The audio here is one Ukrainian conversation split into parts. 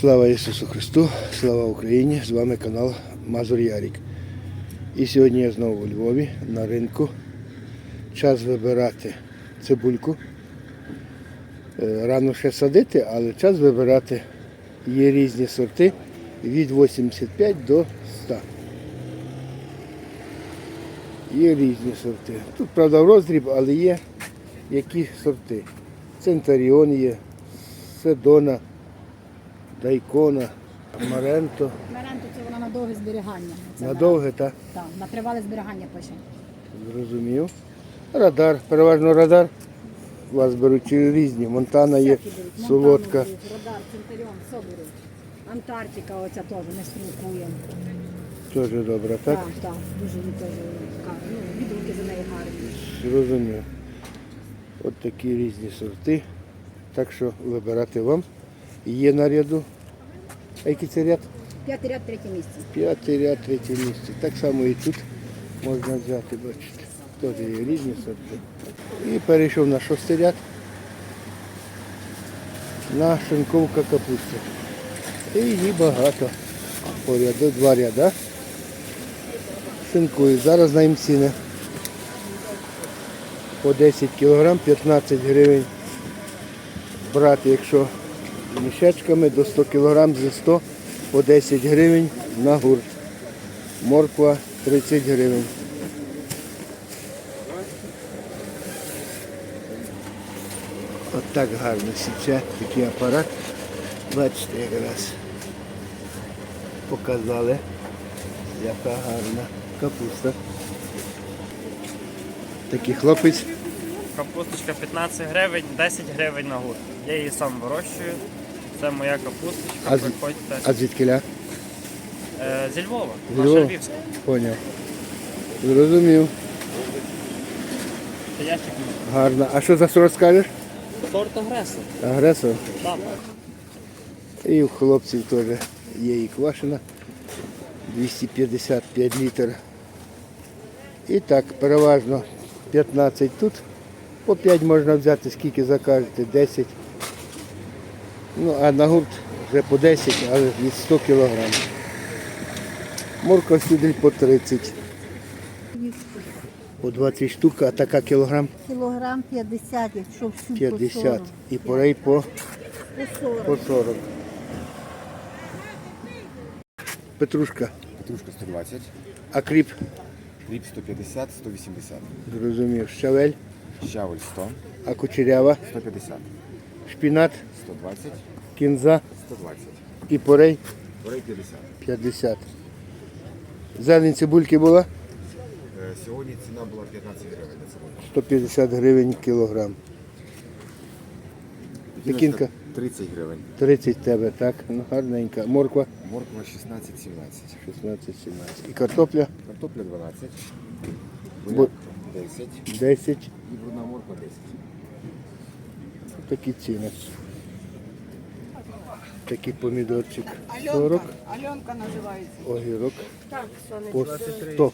Слава Ісусу Христу, слава Україні! З вами канал Мазур Ярік. І сьогодні я знову у Львові на ринку. Час вибирати цибульку. Е, Рано ще садити, але час вибирати. Є різні сорти від 85 до 100. Є різні сорти. Тут, правда, роздріб, але є які сорти. Центаріон є, Седона, Дайкона, Маренто. Меренто це вона на довге зберігання. Це На довге, так? Так, на тривале зберігання пише. Зрозумів. Радар, переважно радар. У вас беруть різні. Монтана є, Всякі беруть. солодка. Беруть, Радар, Центуріон, все беруть. Антарктика оця теж не стрілкує. Теж добре, так? Так, так, дуже він теж. Ну, відгуки за неї гарні. Зрозумів. От такі різні сорти. Так що вибирати вам. Є на ряду. А який це ряд? П'ятий ряд, третє місце. П'ятий ряд, третє місце. Так само і тут можна взяти, бачите. Теж є різні сорти. І перейшов на шостий ряд. На шинковка капуста. І її багато. По ряду два ряда. Шинкую. Зараз знаємо ціни. По 10 кг 15 гривень. Брати, якщо мішечками до 100 кг зі 100 по 10 гривень на гурт. Морква 30 гривень. От так гарно січе такий апарат. Бачите, якраз показали, яка гарна капуста. Такий хлопець. Капусточка 15 гривень, 10 гривень на гурт. Я її сам вирощую. Це моя капусточка. А Приходьте. А звідкиля? Е, зі Львова, Зі наша Львова? Львівська. Поняв. Зрозумів. Це ящик. Гарно. А що за сорт скажеш? Сорт агресор. Агресор. Так. І у хлопців теж є і квашена 255 літр. І так, переважно 15 тут. По 5 можна взяти, скільки закажете, 10. Ну, а на гурт вже по 10, але від 100 кг. Морква сюди по 30. По 20 штук, а така кілограм Кілограм 50, якщо всю 50. по 40. І порей по, По 40. по 40. Петрушка, Петрушка 120, а кріп, кріп 150, 180, зрозумів, щавель, щавель 100, а кучерява, 150, шпінат, 120, кінза 120, і порей порей 50. 50. Зелень цибульки була Е, Сьогодні ціна була 15 гривень 150 гривень кілограм. Пекінка? 30 гривень. 30 тебе, так? Ну, гарненька. Морква Морква 16-17. 16-17. І картопля Картопля 12, Бу- буряк 10 10. і брудна морква 10. Такі ціни. Такий помідорчик 40. Альонка називається. Огірок Так, по 100.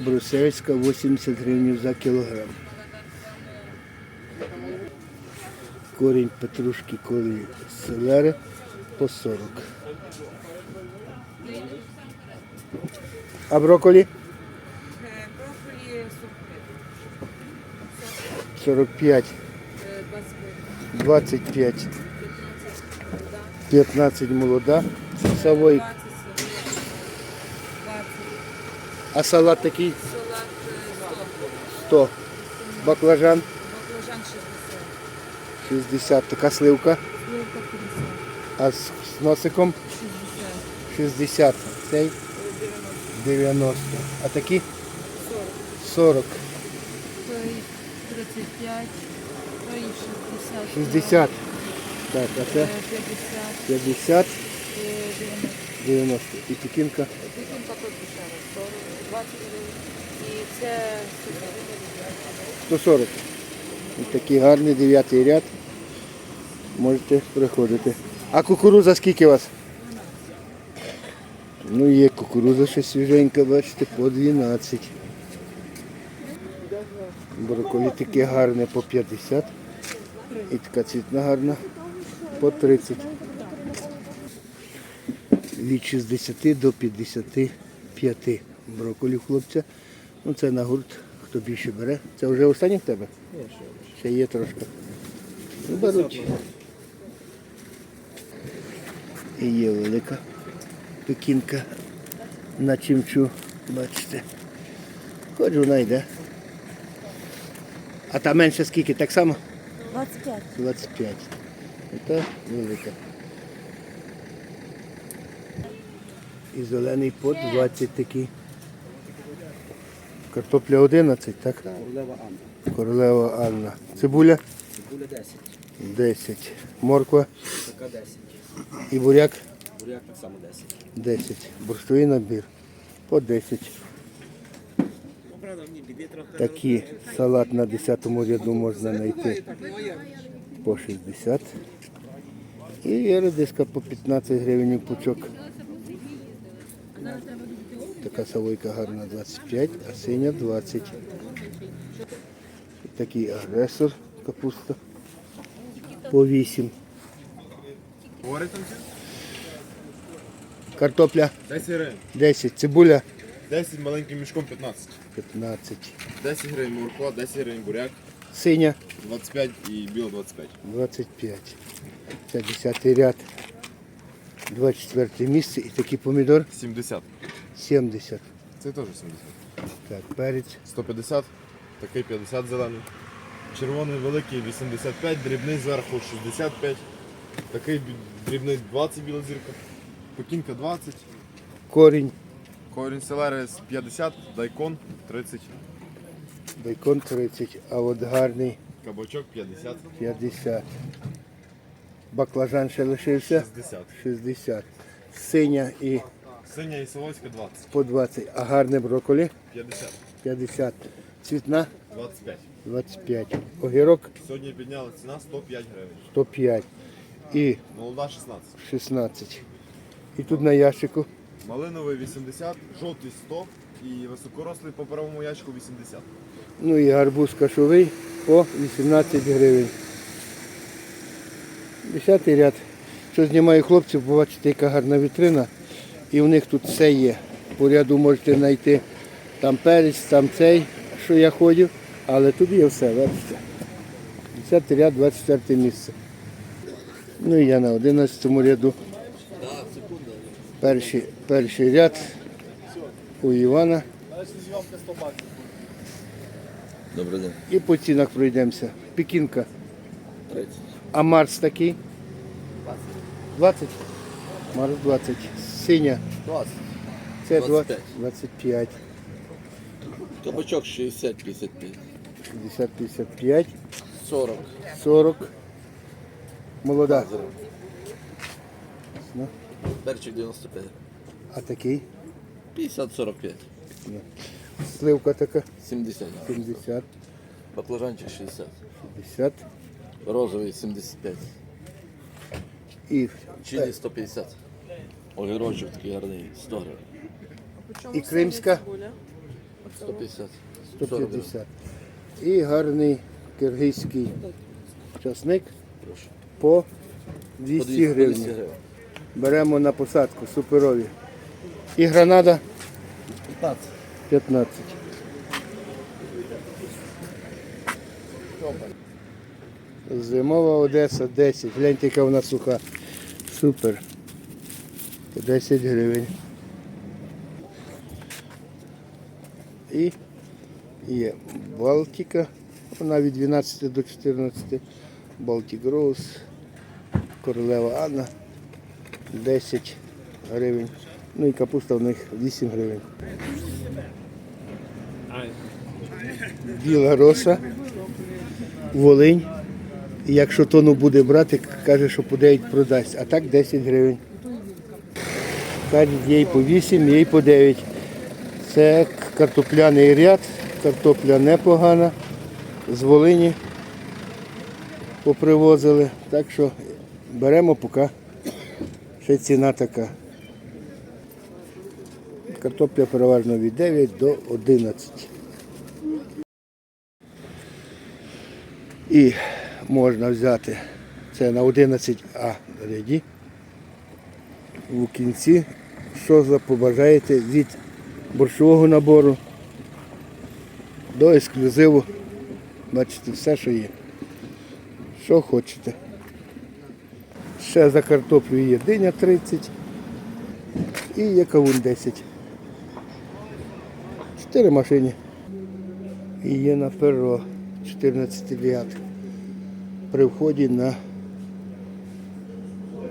Брусельська 80 гривень за кілограм. Корінь петрушки, корінь селери по 40. А брокколі? Брокколі 45, 25, 15 молода, савой. А салат такий? 100. Баклажан? 60. Така сливка? А з, з носиком? 60. Цей? 90. А такі? 40. 35, 60, 60. Так, а це 50, 50, 90. І пекінка Пекінка тут дешево, 40, 20 гривень. І це 140. Ось такий гарний дев'ятий ряд. Можете приходити. А кукуруза скільки у вас? Ну є кукуруза ще свіженька, бачите, по 12. Брокколі таке гарне по 50. І така цвітна гарна по 30. Від 60 до 55 брокколі в хлопця. Ну це на гурт, хто більше бере. Це вже останній в тебе? Ще є трошки. Ну, беруть. І є велика пекінка на чимчу, бачите. Хоч вона йде. А та менше скільки? Так само? 25. 25. Це велика. І зелений по 20 такий. Картопля 11, так? Королева Анна. Королева Анна. Цибуля Буде 10. 10. Морква Така 10. і буряк Буряк так само 10. 10. Борщовий набір по 10. Такий салат на 10 ряду можна знайти по 60. І редиска по 15 гривень пучок. Така савойка гарна 25, а синя 20. І такий агресор капуста по 8. Говорить там все? Картопля 10, цибуля 10 маленьким мішком 15. 15. 10 гривень морква, 10 гривень буряк, Синя 25 і біла 25. 25. Це 10 ряд. 24 місце і такий помідор 70. 70. Це теж 70. Так, перець 150, такий 50 зелений. Червоний великий 85, дрібний зверху 65. Такий бі- дрібний 20 біла зірка. Пекінка 20. корінь, Корінь селери з 50, дайкон 30, бейкон 30, а от гарний кабачок 50, 50. Баклажан ще лишився 60. 60. Синя і Синя і солоська 20, по 20, а гарне брокколі 50, 50. Цвітна 25. 25. Огірок Сьогодні підняла ціна 105 гривень. 105 і Молода 16. 16. І тут на ящику Малиновий 80, жовтий 100 і високорослий по правому ящику 80. Ну і гарбуз кашовий по 18 гривень. Десятий ряд. Що знімаю хлопців, побачите, яка гарна вітрина. І в них тут все є. По ряду можете знайти там перець, там цей, що я ходив, але тут є все, бачите. Десятий ряд, 24 місце. Ну і я на 11 ряду. Перший, перший ряд у Івана. Добрий день. І по цінах пройдемося. Пекінка. 30. А Марс такий? 20. Марс 20. Синя. 20. Це 25. 25. Кабачок 60, 55. 60, 55. 40. 40. Молода. Ну, Перчик 95. А такий? 50, 45. Сливка така. 70. 70. Баклажанчик 60. 50. Розовий 75. І, Чилі 150. Огірочок такий гарний 100 гривень. і кримська 150. 40 гривень. 150. І гарний киргизький часник Прошу. по По 200 200 гривень. Беремо на посадку, суперові. І гранада 15. 15. Зимова Одеса 10. Гляньте, яка вона суха. Супер. 10 гривень. І є Балтика. Вона від 12 до 14. Балтик Роуз. Королева Анна. 10 гривень. Ну і капуста в них 8 гривень. Біла роса, Волинь. Якщо тону буде брати, каже, що по 9 продасть, а так 10 гривень. Кажуть, є й по 8, є й по 9. Це картопляний ряд, картопля непогана. З Волині попривозили. Так що беремо поки. Ще ціна така. Картопля переважно від 9 до 11. І можна взяти. Це на 11А ряді. У кінці, що побажаєте від борщового набору до ексклюзиву. Бачите, все, що є. Що хочете. Ще за картоплю є диня 30 і є кавун 10. Чотири машини. І є на перо 14 ряд. При вході на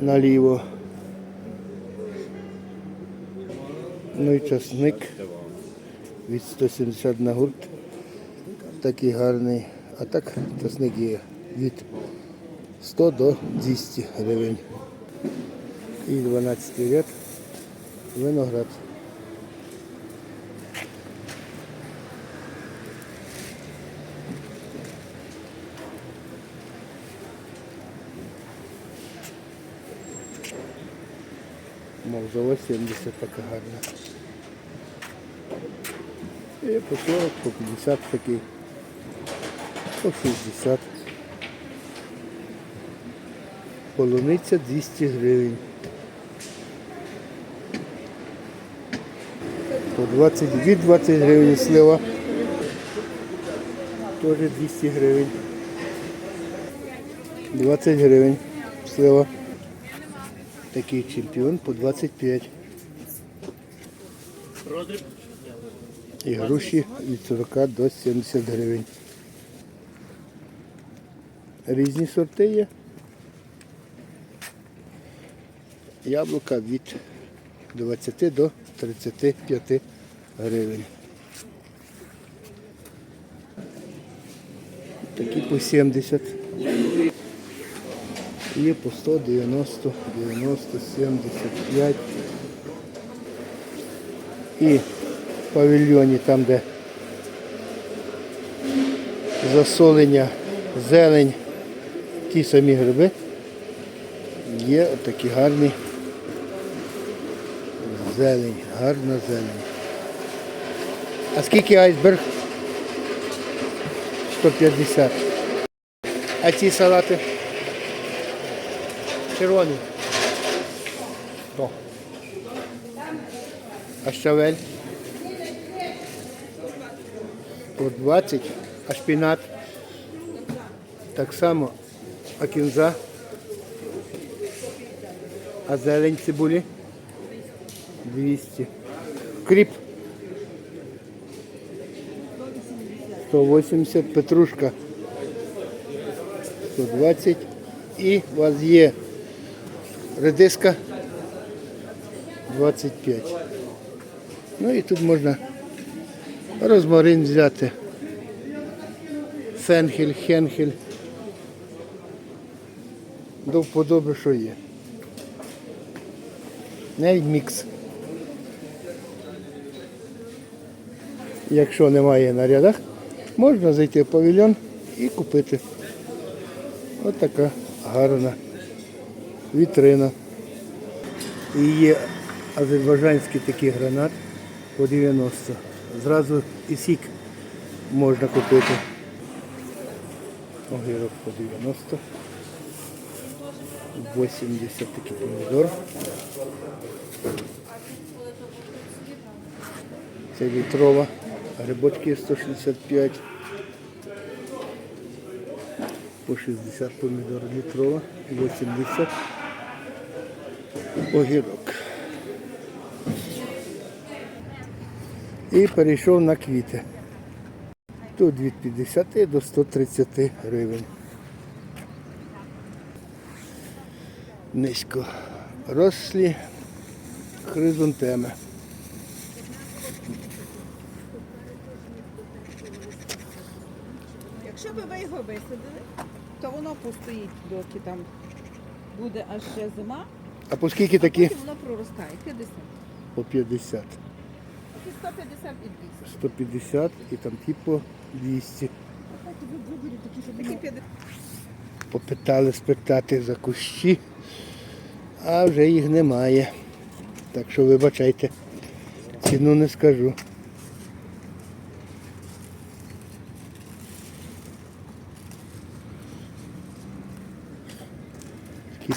наліво. Ну і часник від 170 на гурт. Такий гарний. А так часник є від 100 до 200 гривень. І 12 ряд виноград. Мовзова 70 така гарна. І по 40, по 50 такий. По 60. Полуниця 200 гривень. По 20, від 20 гривень слива. Теж 200 гривень. 20 гривень слива. Такий чемпіон по 25. І груші від 40 до 70 гривень. Різні сорти є. Яблука від 20 до 35 гривень. Такі по 70. Є по 100, 90, 90, 75. І в павільйоні там, де засолення, зелень, ті самі гриби, є такі гарні зелень, гарна зелень. А скільки айсберг? 150. А ці салати? Червоний. О. А щавель? По 20. А шпінат? Так само. А кінза? А зелень цибулі? 200. Кріп. 180. Петрушка. 120. І у вас є редиска 25. Ну і тут можна розмарин взяти. Фенхель, хенхель. До вподоби, що є. Навіть мікс. Якщо немає на можна зайти в павільйон і купити. Ось така гарна вітрина. І є азербайджанський такий гранат по 90. Зразу і сік можна купити. Огірок по 90. 80 такий помідор. Це літрова. Грибочки 165. По 60 помідор літрова. 80 огірок. І перейшов на квіти. Тут від 50 до 130 гривень. Низько рослі хризантеми. Якщо б ви його висадили, то воно постоїть, доки там буде аж ще зима, А по скільки такі? потім воно проростає. 50. По 50. Такі 150 і 200. 150 і там ті по 200. Такі 50. Попитали спитати за кущі, а вже їх немає. Так що вибачайте, ціну не скажу.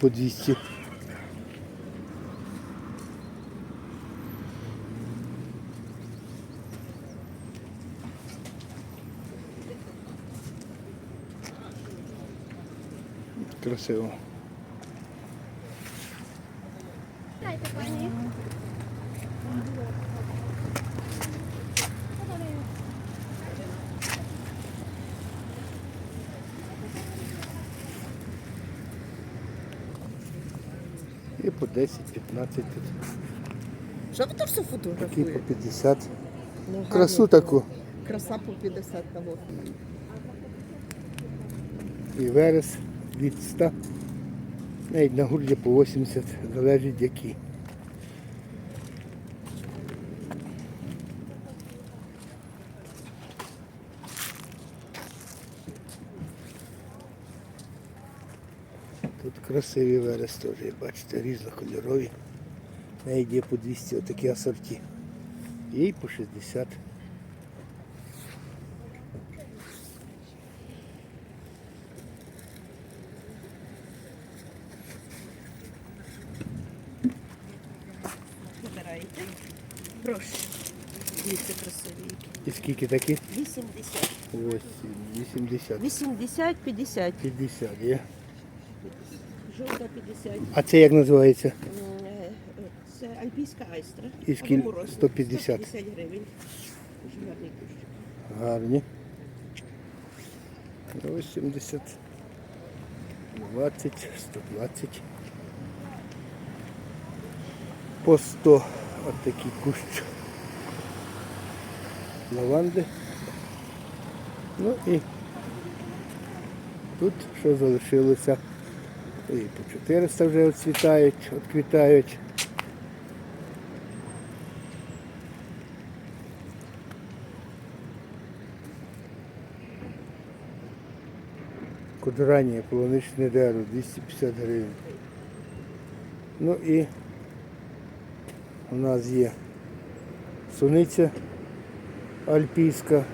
По 200. Красиво. І по 10-15. Що ви там все Такі по фотографуєте? 50. Ну, гарно. Красу таку. Краса по 50 того. І верес від 100. Навіть на гурді по 80, залежить які. Тут красиві верес теж, бачите, різнокольорові. Навіть є по 200 отакі асорті. І по 60. Вибирайте. Прошу. Дивіться красиві. І скільки такі? 80. Ось 80. 80, 50. 50 є. Жовта 50. А це як називається? Е, Це альпійська айстра. І скільки? 150. 150 гривень. Дуже гарний кущик. Гарні. 80, 20, 120. По 100 от такий кущ лаванди. Ну і тут що залишилося. І по 400 вже оцвітають, відквітають. Кудрання, полуничне дерево, 250 гривень. Ну і у нас є суниця альпійська.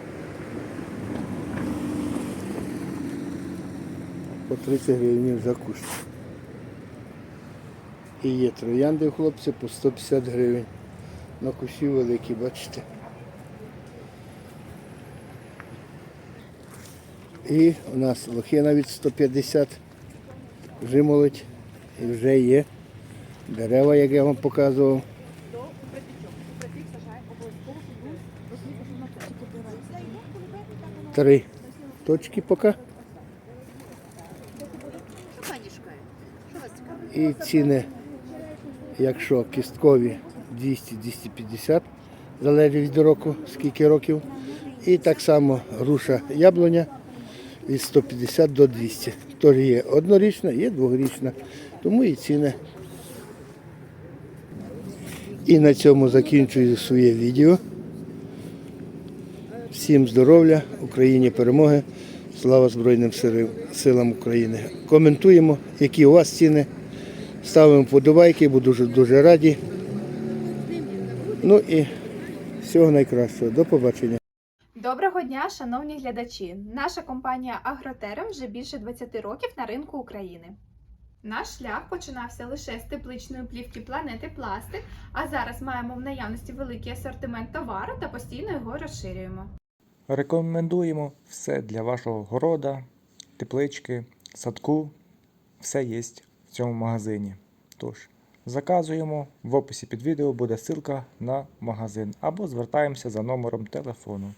По 30 гривень за кущ. І є троянди у хлопця по 150 гривень. На кущі великі, бачите. І у нас лохина від 150 жимолодь. І вже є дерева, як я вам показував. Три точки поки. І ціни, якщо кісткові 200-250, залежить від року, скільки років. І так само груша яблуня від 150 до 200. Тож є однорічна, є двохрічна, тому і ціни. І на цьому закінчую своє відео. Всім здоров'я, Україні перемоги, слава Збройним силам України. Коментуємо, які у вас ціни. Ставимо подобайки, буду дуже, дуже раді. Ну і всього найкращого. До побачення. Доброго дня, шановні глядачі! Наша компанія Агротерем вже більше 20 років на ринку України. Наш шлях починався лише з тепличної плівки планети Пластик, а зараз маємо в наявності великий асортимент товару та постійно його розширюємо. Рекомендуємо все для вашого города, теплички, садку. Все є в цьому магазині. Тож, заказуємо. В описі під відео буде ссылка на магазин або звертаємося за номером телефону.